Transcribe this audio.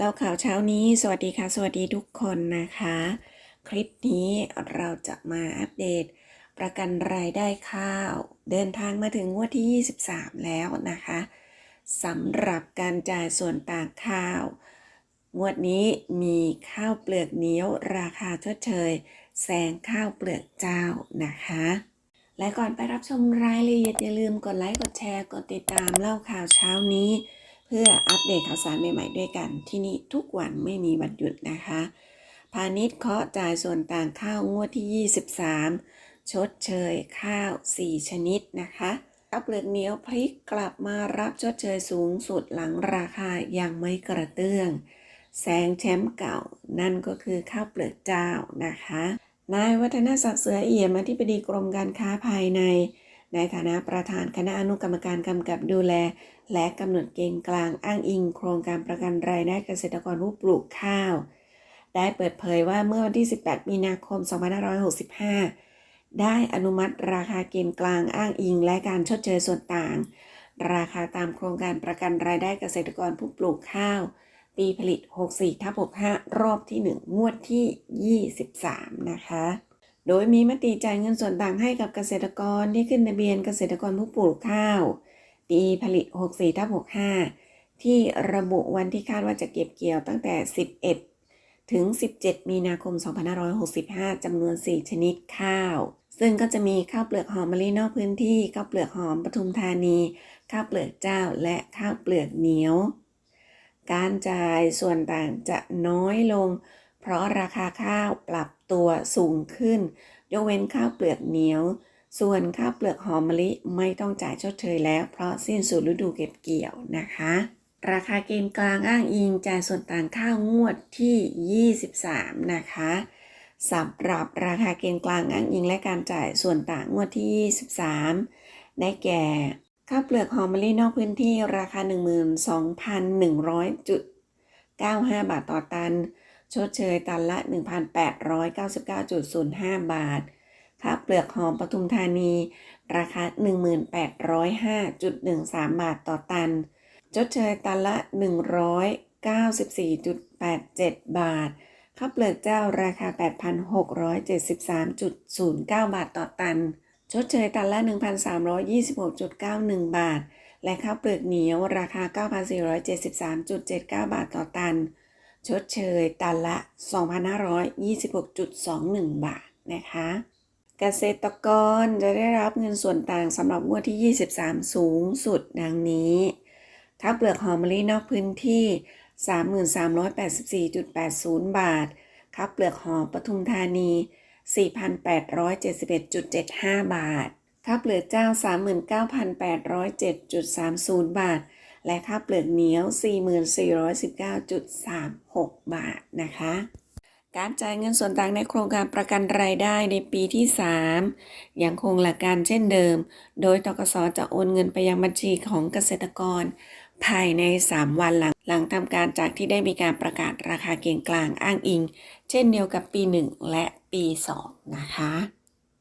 แล้วข่าวเช้านี้ สวัสดีค่ะ สวัสดีทุกคนนะคะ คลิปนี้เราจะมาอัปเดต ประกันรายได้ข้าว เดินทางมาถึงงวดที่ 23 แล้วนะคะสำหรับการจ่ายส่วนต่างข้าว งวดนี้มีข้าวเปลือกเหนียว ราคาชดเชยแซงข้าวเปลือกเจ้านะคะและก่อนไปรับชมรายละเอียดอย่าลืมกดไลค์ กดแชร์ กดติดตามเล่าข่าวเช้านี้ เพื่ออัปเดตข่าวสารใหม่ ๆ ด้วยกัน ที่นี่ทุกวันไม่มีวันหยุดนะคะ พาณิชย์เคาะจ่ายส่วนต่างข้าวงวดที่ 23 ชดเชยข้าว 4 ชนิดนะคะข้าวเปลือกเหนียวพลิกกลับมารับชดเชยสูงสุดหลังราคายังไม่กระเตื้อง แซงแชมป์เก่า นั่นก็คือข้าวเปลือกเจ้านะคะ นายวัฒนศักดิ์เสือเอี่ยมอธิบดีกรมการค้าภายใน ในฐานะประธานคณะอนุกรรมการกำกับดูแล และกำหนดเกณฑ์กลางอ้างอิง โครงการประกันรายได้เกษตรกรผู้ปลูกข้าว ได้เปิดเผยว่าเมื่อวันที่ 18 มีนาคม 2565 ได้อนุมัติราคาเกณฑ์กลางอ้างอิง และการชดเชยส่วนต่าง ราคาตามโครงการประกันรายได้เกษตรกรผู้ปลูกข้าว ปีผลิต 64ทับ65 รอบที่ 1 งวดที่ 23 นะคะ โดยมีมติจ่ายเงินส่วนต่างให้กับเกษตรกรที่ขึ้นทะเบียนเกษตรกรผู้ปลูกข้าว ปีผลิต 64ทับ65 ที่ระบุวันที่คาดว่าจะเก็บเกี่ยวตั้งแต่ 11 ถึง 17 มีนาคม 2565 จำนวน 4 ชนิดข้าว ซึ่งก็จะมีข้าวเปลือกหอมมะลินอกพื้นที่ ข้าวเปลือกหอมปทุมธานี ข้าวเปลือกเจ้า และข้าวเปลือกเหนียว การจ่ายส่วนต่างจะน้อยลง เพราะราคาข้าวปรับตัวสูงขึ้น ยกเว้นข้าวเปลือกเหนียว ส่วนข้าวเปลือกหอมมะลิไม่ต้องจ่ายชดเชยแล้ว เพราะสิ้นสุดฤดูเก็บเกี่ยวนะคะ ราคาเกณฑ์กลางอ้างอิงจ่ายส่วนต่างข้าวงวดที่ 23 นะคะสำหรับราคาเกณฑ์กลางอ้างอิงและการจ่ายส่วนต่างงวดที่ 23 ได้แก่ข้าวเปลือกหอมมะลินอกพื้นที่ราคา 12,100.95 บาทต่อตัน ชดเชยตันละ 1,899.05 บาท ข้าวเปลือกหอมปทุมธานี ราคา 1805.13 บาทต่อตัน ชดเชยตันละ 194.87 บาท ข้าวเปลือกเจ้าราคา 8,673.09 บาทต่อตัน ชดเชยตันละ 1,326.91 บาท และข้าวเปลือกเหนียวราคา 9,473.79 บาทต่อตัน ชดเชยตันละ 2,526.21 บาทนะคะ เกษตรกรจะได้รับเงินส่วนต่างสำหรับงวดที่ 23 สูงสุดดังนี้ข้าเปลือกหอมมะลินอกพื้นที่ 3384.80 บาทข้าวเปลือกหอมปทุมธานี 4,871.75 บาทข้าวเปลือกเจ้า 39,807.30 บาท และข้าเปลือกเหนียว 4419.36 บาทนะคะ การจ่ายเงินส่วนต่างในโครงการประกันรายได้ในปีที่ 3 ยังคงหลักการเช่นเดิม โดยตกสจะโอนเงินไปยังบัญชีของเกษตรกร ภายใน 3 วันหลังหลังทำการจากที่ได้มีการประกาศราคาเกณฑ์กลางอ้างอิง เช่นเดียวกับปี 1 และปี 2 นะคะ